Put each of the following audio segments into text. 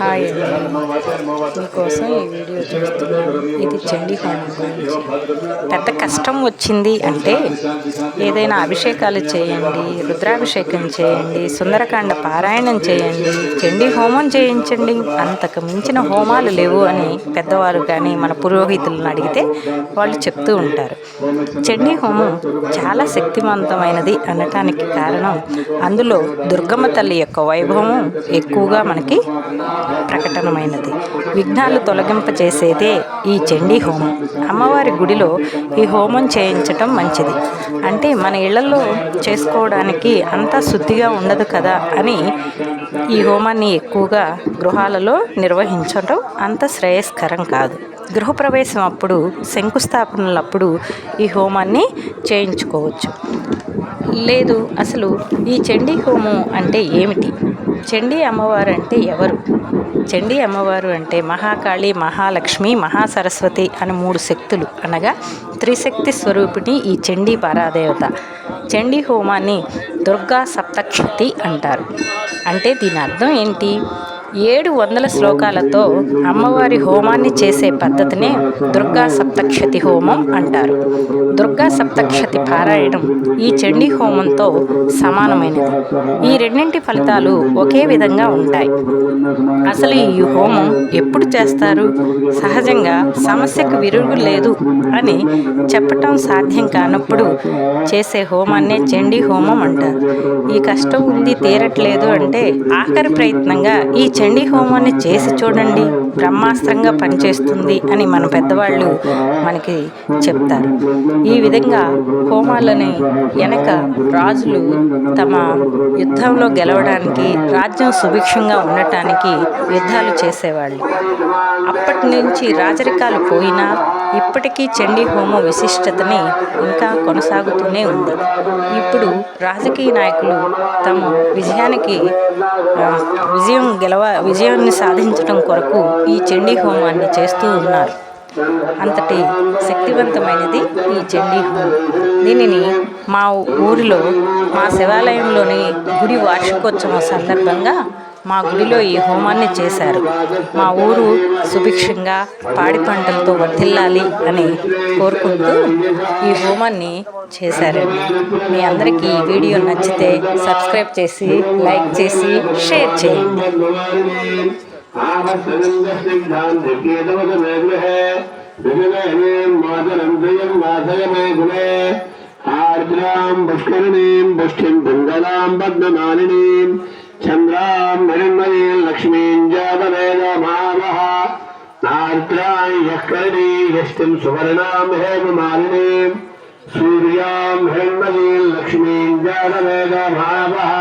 Hi అండి. మీకోసం ఈ వీడియో చేస్తున్నాను. ఇది చండీ హోమం గురించి పెద్ద కష్టం వచ్చింది అంటే ఏదైనా అభిషేకాలు చేయండి రుద్రాభిషేకం చేయండి సుందరకాండ పారాయణం చేయండి చండీ హోమం చేయించండి. అంతకు మించిన హోమాలు లేవు అని పెద్దవారు కానీ మన పురోహితులను అడిగితే వాళ్ళు చెప్తూ ఉంటారు. చండీ హోమం చాలా శక్తివంతమైనది అనటానికి కారణం అందులో దుర్గమ్మ తల్లి యొక్క వైభవం ఎక్కువగా మనకి ప్రకటనమైనది. విఘ్నాలు తొలగింపచేసేదే ఈ చండీ హోమం. అమ్మవారి గుడిలో ఈ హోమం చేయించటం మంచిది. అంటే మన ఇళ్ళలో చేసుకోవడానికి అంతా శుద్ధిగా ఉండదు కదా అని ఈ హోమాన్ని ఎక్కువగా గృహాలలో నిర్వహించడం అంత శ్రేయస్కరం కాదు. గృహప్రవేశం అప్పుడు శంకుస్థాపనలప్పుడు ఈ హోమాన్ని చేయించుకోవచ్చు. లేదు అసలు ఈ చండీ హోమం అంటే ఏమిటి? చండీ అమ్మవారు అంటే ఎవరు? చండీ అమ్మవారు అంటే మహాకాళి మహాలక్ష్మి మహాసరస్వతి అని మూడు శక్తులు అనగా త్రిశక్తి స్వరూపిణి ఈ చండీ పరాదేవత. చండీ హోమాన్ని దుర్గా సప్తక్షతి అంటారు. అంటే దీని అర్థం ఏంటి? ఏడు వందల శ్లోకాలతో అమ్మవారి హోమాన్ని చేసే పద్ధతినే దుర్గా సప్తక్షతి హోమం అంటారు. దుర్గా సప్తక్షతి పారాయణం ఈ చండీ హోమంతో సమానమైనది. ఈ రెండింటి ఫలితాలు ఒకే విధంగా ఉంటాయి. అసలు ఈ హోమం ఎప్పుడు చేస్తారు? సహజంగా సమస్యకు విరుగు లేదు అని చెప్పటం సాధ్యం కానప్పుడు చేసే హోమాన్నే చండీ హోమం అంటారు. ఈ కష్టం ఉంది తీరట్లేదు అంటే ఆఖరి ప్రయత్నంగా ఈ చండీ హోమాన్ని చేసి చూడండి. బ్రహ్మాస్త్రంగా పనిచేస్తుంది అని మన పెద్దవాళ్ళు మనకి చెప్తారు. ఈ విధంగా హోమాలని వెనక రాజులు తమ యుద్ధంలో గెలవడానికి రాజ్యం సుభిక్షంగా ఉండటానికి యుద్ధాలు చేసేవాళ్ళు. అప్పటి నుంచి రాజరికాలు పోయినా ఇప్పటికీ చండీ హోమం విశిష్టతని ఇంకా కొనసాగుతూనే ఉంది. ఇప్పుడు రాజకీయ నాయకులు తమ విజయానికి విజయం గెలవ విజయాన్ని సాధించడం కొరకు ఈ చండీ హోమాన్ని చేస్తూ ఉన్నారు. అంతటి శక్తివంతమైనది ఈ చండీ హోమం. దీనిని మా ఊరిలో మా శివాలయంలోని గుడి వార్షికోత్సవం సందర్భంగా మా గుడిలో ఈ హోమాన్ని చేశారు. మా ఊరు సుభిక్షంగా పాడి పంటలతో వర్తిల్లాలి అని కోరుకుంటూ ఈ హోమాన్ని చేశారండి మీ అందరికీ ఈ వీడియో నచ్చితే సబ్స్క్రైబ్ చేసి లైక్ చేసి షేర్ చేయండి. ఆర్ద్రాం పుష్కరిణీం పుష్టిం పింగళాం పద్మమాలినీం चन्द्राम्बरिन्मये लक्ष्मीम् जातवेदमावः नार्द्राम् यः करणी यष्टिम् सुवर्णाम् हेममालिनीम् सूर्याम् हिरण्मयीम् लक्ष्मीम् जातवेदमावः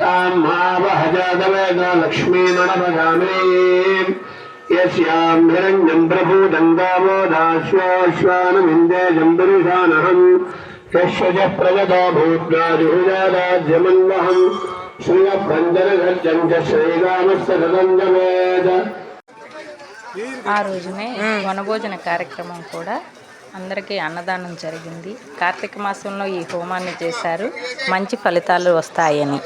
ताम् मावः जातवेद लक्ष्मीमणपगामिनीम् यस्याम् हिरण्यम् प्रभूतम् दामोदाश्वाश्वानमिन्दे जम्बुरुषानहम्। यश्वजः प्रगता भूत्रा ఆ రోజునే వనభోజన కార్యక్రమం కూడా అందరికీ అన్నదానం జరిగింది. కార్తీక మాసంలో ఈ హోమాన్ని చేశారు. మంచి ఫలితాలు వస్తాయని.